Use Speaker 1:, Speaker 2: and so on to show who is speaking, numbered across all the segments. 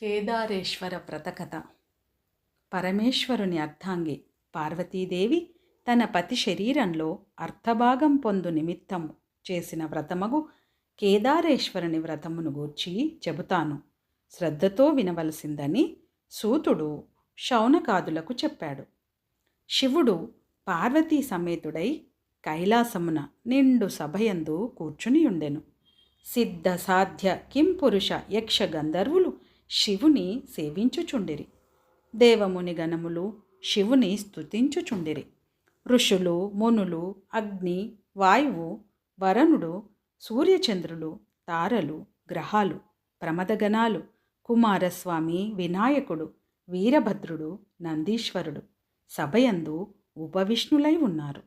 Speaker 1: కేదారేశ్వర వ్రతకథ పరమేశ్వరుని అర్థాంగి పార్వతీదేవి తన పతి శరీరంలో అర్థభాగం పొందు నిమిత్తము చేసిన వ్రతమగు కేదారేశ్వరుని వ్రతమును గూర్చి చెబుతాను. శ్రద్ధతో వినవలసిందని సూతుడు శౌనకాదులకు చెప్పాడు. శివుడు పార్వతీ సమేతుడై కైలాసమున నిండు సభయందు కూర్చునియుండెను. సిద్ధ సాధ్య కింపురుష యక్ష గంధర్వులు శివుని సేవించుచుండిరి. దేవముని గణములు శివుని స్తుతించుచుండిరి. ఋషులు మునులు అగ్ని వాయువు వరుణుడు సూర్యచంద్రులు తారలు గ్రహాలు ప్రమదగణాలు కుమారస్వామి వినాయకుడు వీరభద్రుడు నందీశ్వరుడు సభయందు ఉపవిష్ణులై ఉన్నారు.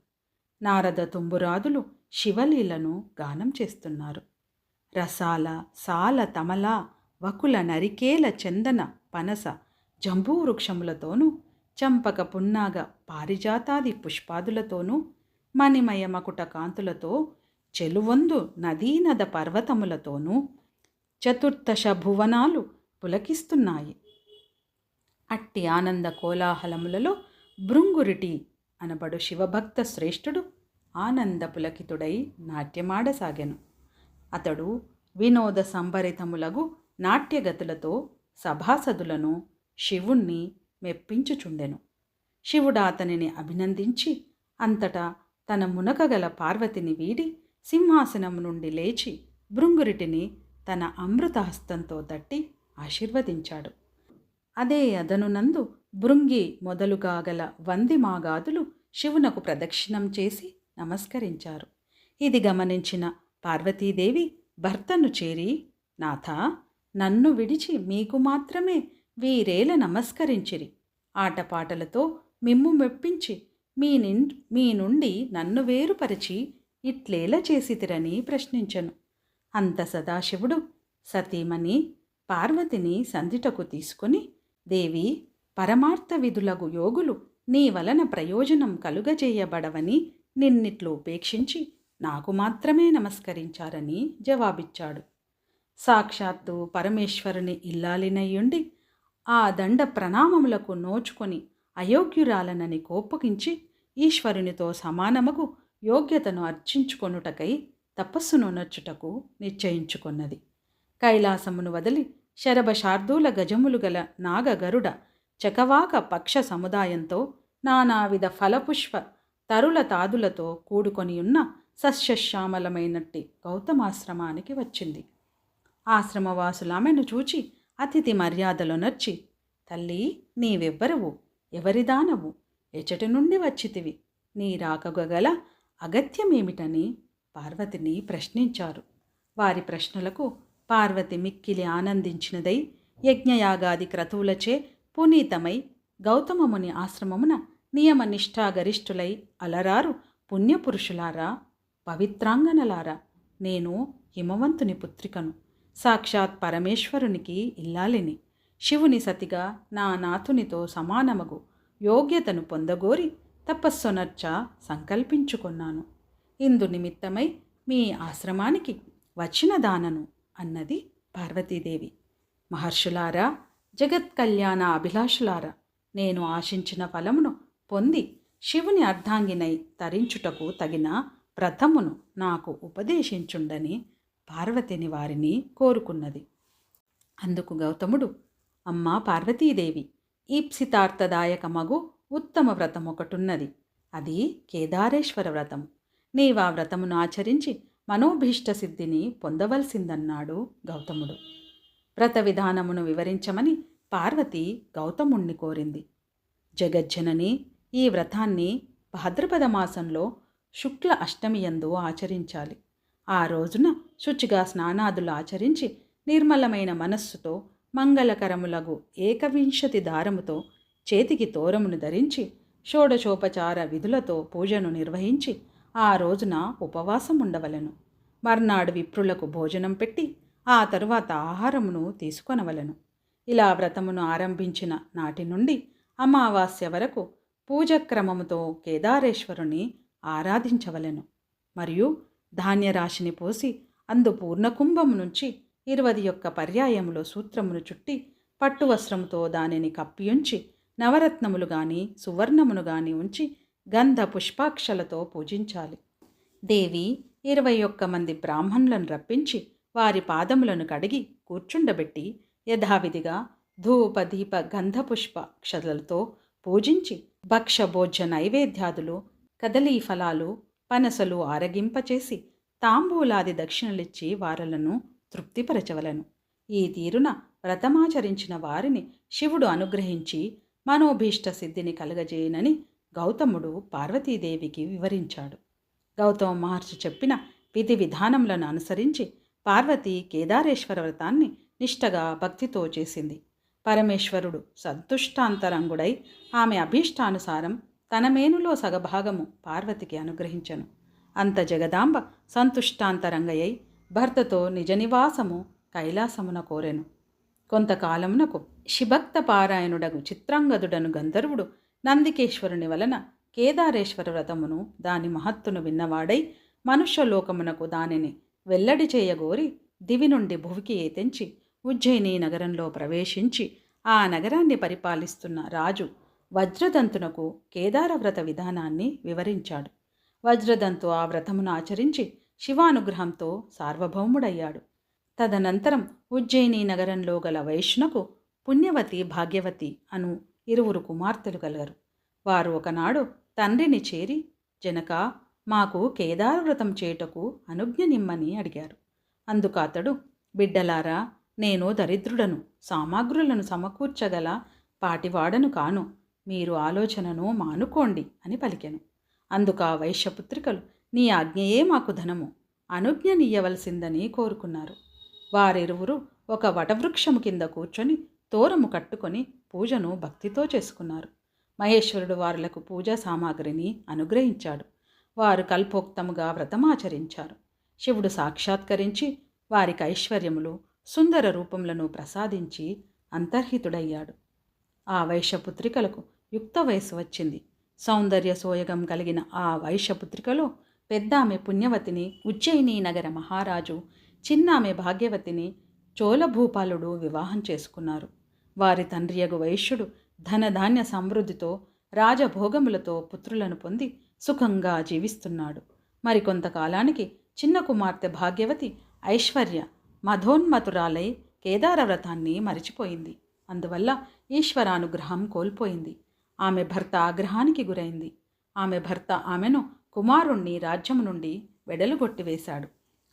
Speaker 1: నారద తుంబురాదులు శివలీలను గానం చేస్తున్నారు. రసాల సాల తమల వకుల నరికేల చందన పనస జంబూ వృక్షములతోనూ చంపక పున్నాగ పారిజాతాది పుష్పాదులతోనూ మణిమయమకుట కాంతులతో చెలువొందు నదీనద పర్వతములతోనూ చతుర్దశ భువనాలు పులకిస్తున్నాయి. అట్టి ఆనంద కోలాహలములలో భృంగురిటి అనబడు శివభక్త శ్రేష్ఠుడు ఆనంద పులకితుడై నాట్యమాడసాగెను. అతడు వినోద సంభరితములగు నాట్యగతులతో సభాసదులను శివుణ్ణి మెప్పించుచుండెను. శివుడు అతనిని అభినందించి అంతటా తన మునకగల పార్వతిని వీడి సింహాసనం నుండి లేచి భృంగురిటిని తన అమృతహస్తంతో తట్టి ఆశీర్వదించాడు. అదే అదనునందు భృంగి మొదలుగా గల వంది మాగాదులు శివునకు ప్రదక్షిణం చేసి నమస్కరించారు. ఇది గమనించిన పార్వతీదేవి భర్తను చేరి నాథా నన్ను విడిచి మీకు మాత్రమే వీరేల నమస్కరించిరి. ఆటపాటలతో మిమ్ము మెప్పించి మీ నిం మీ నుండి నన్ను వేరుపరిచి ఇట్లేల చేసితిరని ప్రశ్నించను. అంత సదాశివుడు సతీమణి పార్వతిని సంధిటకు తీసుకుని దేవి పరమార్థ విధులగు యోగులు నీ వలన ప్రయోజనం కలుగజేయబడవని నిన్నిట్లు ఉపేక్షించి నాకు మాత్రమే నమస్కరించారని జవాబిచ్చాడు. సాక్షాత్తు పరమేశ్వరుని ఇల్లాలినయ్యుండి ఆ దండ ప్రణామములకు నోచుకొని అయోగ్యురాలనని కోప్పగించి ఈశ్వరునితో సమానముకు యోగ్యతను అర్చించుకొనుటకై తపస్సును నచ్చుటకు నిశ్చయించుకొన్నది. కైలాసమును వదిలి శరభశార్దూల గజములు గల నాగగరుడ చకవాక పక్ష సముదాయంతో నానావిధ ఫలపుష్ప తరుల తాదులతో కూడుకొనియున్న సస్యశ్యామలమైనట్టి గౌతమాశ్రమానికి వచ్చింది. ఆశ్రమవాసులామెను చూచి అతిథి మర్యాదలు నర్చి తల్లి నీవెవ్వరవు? ఎవరిదానవు? ఎచటి నుండి వచ్చితివి. నీ రాకగల అగత్యమేమిటని? పార్వతిని ప్రశ్నించారు. వారి ప్రశ్నలకు పార్వతి మిక్కిలి ఆనందించినదై యజ్ఞయాగాది క్రతువులచే పునీతమై గౌతమముని ఆశ్రమమున నియమ నిష్ఠాగరిష్ఠులై అలరారు పుణ్యపురుషులారా పవిత్రాంగనలారా. నేను హిమవంతుని పుత్రికను. సాక్షాత్ పరమేశ్వరునికి ఇల్లాలిని. శివుని సతిగా నా నాథునితో సమానమగు. యోగ్యతను పొందగోరి తపస్సునర్చ సంకల్పించుకున్నాను. ఇందు నిమిత్తమై మీ ఆశ్రమానికి వచ్చిన దానను అన్నది పార్వతీదేవి. మహర్షులారా జగత్ కళ్యాణ అభిలాషులారా నేను ఆశించిన ఫలమును పొంది శివుని అర్ధాంగినై తరించుటకు తగిన వ్రతమును నాకు ఉపదేశించుండని పార్వతిని వారిని కోరుకున్నది. అందుకు గౌతముడు అమ్మా పార్వతీదేవి ఈప్సితార్థదాయక మగు ఉత్తమ వ్రతం ఒకటున్నది అది కేదారేశ్వర వ్రతం. నీవా వ్రతమును ఆచరించి మనోభీష్ట సిద్ధిని పొందవలసిందన్నాడు గౌతముడు. వ్రత విధానమును వివరించమని పార్వతి గౌతముణ్ణి కోరింది. జగజ్జనని ఈ వ్రతాన్ని భాద్రపద మాసంలో శుక్ల అష్టమియందు ఆచరించాలి. ఆ రోజున శుచిగా స్నానాదులు ఆచరించి నిర్మలమైన మనస్సుతో మంగళకరములగు ఏకవింశతి దారముతో చేతికి తోరమును ధరించి షోడశోపచార విధులతో పూజను నిర్వహించి ఆ రోజున ఉపవాసం ఉండవలను. మర్నాడు విప్రులకు భోజనం పెట్టి ఆ తరువాత ఆహారమును తీసుకొనవలను. ఇలా వ్రతమును ఆరంభించిన నాటి నుండి అమావాస్య వరకు పూజక్రమముతో కేదారేశ్వరుని ఆరాధించవలెను. మరియు ధాన్యరాశిని పోసి అందు పూర్ణకుంభము నుంచి ఇరవది యొక్క పర్యాయములో సూత్రమును చుట్టి పట్టు వస్త్రముతో దానిని కప్పియుంచి నవరత్నములు గాని సువర్ణమును గాని ఉంచి గంధ పుష్పాక్షలతో పూజించాలి. దేవి ఇరవై ఒక్క మంది బ్రాహ్మణులను రప్పించి వారి పాదములను కడిగి కూర్చుండబెట్టి యథావిధిగా ధూప దీప గంధ పుష్ప క్షలతో పూజించి భక్ష భోజ్య నైవేద్యాదులు కదలీ ఫలాలు పనసలు ఆరగింపచేసి తాంబూలాది దక్షిణలిచ్చి వారలను తృప్తిపరచవలను. ఈ తీరున వ్రతమాచరించిన వారిని శివుడు అనుగ్రహించి మనోభీష్ట సిద్ధిని కలగజేయనని గౌతముడు పార్వతీదేవికి వివరించాడు. గౌతమ మహర్షి చెప్పిన విధి విధానములను అనుసరించి పార్వతి కేదారేశ్వర వ్రతాన్ని నిష్టగా భక్తితో చేసింది. పరమేశ్వరుడు సంతుష్టాంతరంగుడై ఆమె అభీష్టానుసారం తన మేనులో సగభాగము పార్వతికి అనుగ్రహించను. అంత జగదాంబ సంతుష్టాంతరంగయ్యై భర్తతో నిజ నివాసము కైలాసమున కోరెను. కొంతకాలమునకు శిభక్త పారాయణుడగు చిత్రాంగదుడను గంధర్వుడు నందికేశ్వరుని వలన కేదారేశ్వర వ్రతమును దాని మహత్తును విన్నవాడై మనుష్యలోకమునకు దానిని వెల్లడి చేయగోరి దివి నుండి భువికి ఏతెంచి ఉజ్జయిని నగరంలో ప్రవేశించి ఆ నగరాన్ని పరిపాలిస్తున్న రాజు వజ్రదంతునకు కేదారవ్రత విధానాన్ని వివరించాడు. వజ్రదంతు ఆ వ్రతమును ఆచరించి శివానుగ్రహంతో సార్వభౌముడయ్యాడు. తదనంతరం ఉజ్జయిని నగరంలో గల వైష్ణకు పుణ్యవతి భాగ్యవతి అను ఇరువురు కుమార్తెలు కలగరు. వారు ఒకనాడు తండ్రిని చేరి జనక మాకు కేదారవ్రతం చేయుటకు అనుజ్ఞ నిమ్మని అడిగారు. అందుకు అతడు బిడ్డలారా నేను దరిద్రుడను సామాగ్రులను సమకూర్చగల పాటివాడను కాను మీరు ఆలోచనను మానుకోండి అని పలికెను. అందుకు ఆ వైశ్యపుత్రికలు నీ ఆజ్ఞయే మాకు ధనము. అనుజ్ఞనియ్యవలసిందని కోరుకున్నారు. వారిరువురు ఒక వటవృక్షము కింద కూర్చొని తోరము కట్టుకొని పూజను భక్తితో చేసుకున్నారు. మహేశ్వరుడు వారులకు పూజా సామాగ్రిని అనుగ్రహించాడు. వారు కల్పోక్తముగా వ్రతమాచరించారు. శివుడు సాక్షాత్కరించి వారికి ఐశ్వర్యములు సుందర రూపములను ప్రసాదించి అంతర్హితుడయ్యాడు. ఆ వైశ్యపుత్రికలకు యుక్త వయస్సు వచ్చింది. సౌందర్య సోయగం కలిగిన ఆ వైశ్యపుత్రికలో పెద్దామె పుణ్యవతిని ఉజ్జయిని నగర మహారాజు చిన్నామె భాగ్యవతిని చోళభూపాలుడు వివాహం చేసుకున్నారు. వారి తండ్రియగు వైశ్యుడు ధనధాన్య సమృద్ధితో రాజభోగములతో పుత్రులను పొంది సుఖంగా జీవిస్తున్నాడు. మరికొంతకాలానికి చిన్న కుమార్తె భాగ్యవతి ఐశ్వర్య మధోన్మతురాలై కేదారవ్రతాన్ని మరిచిపోయింది. అందువల్ల ఈశ్వరానుగ్రహం కోల్పోయింది. ఆమె భర్త ఆగ్రహానికి గురైంది. ఆమె భర్త ఆమెను కుమారుణ్ణి రాజ్యం నుండి వెడలుగొట్టివేశాడు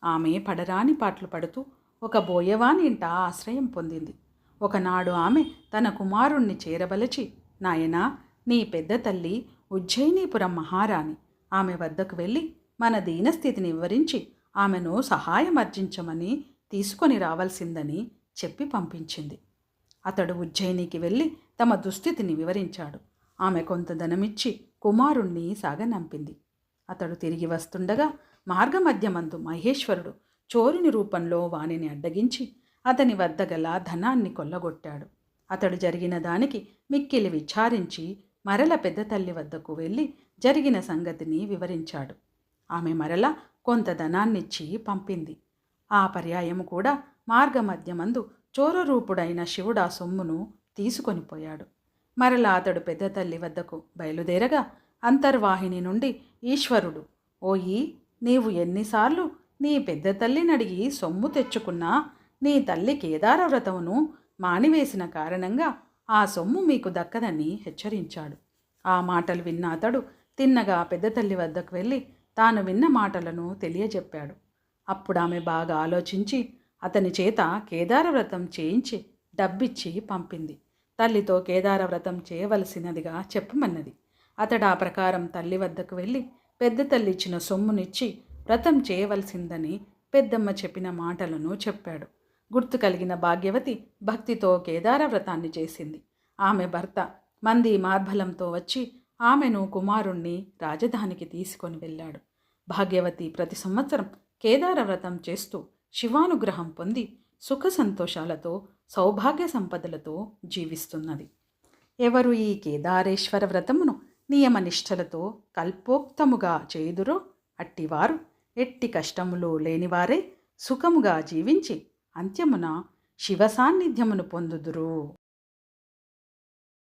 Speaker 1: ఆమె పడరాని పాటలు పడుతూ ఒక బోయవాని ఇంట ఆశ్రయం పొందింది. ఒకనాడు ఆమె తన కుమారుణ్ణి చేరబలచి నాయనా నీ పెద్ద తల్లి ఉజ్జయినీపురం మహారాణి. ఆమె వద్దకు వెళ్ళి మన దీనస్థితిని వివరించి ఆమెను సహాయమర్జించమని తీసుకొని రావాల్సిందని చెప్పి పంపించింది. అతడు ఉజ్జయినికి వెళ్ళి తమ దుస్థితిని వివరించాడు. ఆమె కొంత ధనమిచ్చి కుమారుణ్ణి సాగనంపింది. అతడు తిరిగి వస్తుండగా మార్గమధ్యమందు మహేశ్వరుడు చోరుని రూపంలో వానిని అడ్డగించి అతని వద్ద గల ధనాన్ని కొల్లగొట్టాడు. అతడు జరిగిన దానికి మిక్కిలి విచారించి మరల పెద్ద తల్లి వద్దకు వెళ్ళి జరిగిన సంగతిని వివరించాడు. ఆమె మరల కొంత ధనాన్నిచ్చి పంపింది. ఆ పర్యాయము కూడా మార్గమధ్యమందు చోరరూపుడైన రూపుడైన ఆ సొమ్మును తీసుకొనిపోయాడు మరలా అతడు పెద్ద తల్లి వద్దకు బయలుదేరగా అంతర్వాహిని నుండి ఈశ్వరుడు ఓయి నీవు ఎన్నిసార్లు నీ పెద్ద తల్లిని అడిగి సొమ్ము తెచ్చుకున్నా నీ తల్లి కేదార వ్రతమును మానివేసిన కారణంగా ఆ సొమ్ము మీకు దక్కదని హెచ్చరించాడు. ఆ మాటలు విన్న అతడు తిన్నగా పెద్ద తల్లి వద్దకు వెళ్ళి తాను విన్న మాటలను తెలియజెప్పాడు. అప్పుడు ఆమె బాగా ఆలోచించి అతని చేత కేదారవ్రతం చేయించి డబ్బిచ్చి పంపింది. తల్లితో కేదార వ్రతం చేయవలసినదిగా చెప్పమన్నది. అతడు ఆ ప్రకారం తల్లి వద్దకు వెళ్ళి పెద్ద తల్లి ఇచ్చిన సొమ్మునిచ్చి వ్రతం చేయవలసిందని పెద్దమ్మ చెప్పిన మాటలను చెప్పాడు. గుర్తు కలిగిన భాగ్యవతి భక్తితో కేదార వ్రతాన్ని చేసింది. ఆమె భర్త మంది మార్బలంతో వచ్చి ఆమెను కుమారుణ్ణి రాజధానికి తీసుకొని వెళ్ళాడు. భాగ్యవతి ప్రతి సంవత్సరం కేదార వ్రతం చేస్తూ శివానుగ్రహం పొంది సుఖ సంతోషాలతో సౌభాగ్య సంపదలతో జీవిస్తున్నది. ఎవరు ఈ కేదారేశ్వర వ్రతమును నియమనిష్టలతో కల్పోక్తముగా చేయుదురో అట్టివారు ఎట్టి కష్టములు లేనివారే సుఖముగా జీవించి అంత్యమున శివ సాన్నిధ్యమును పొందుదురు.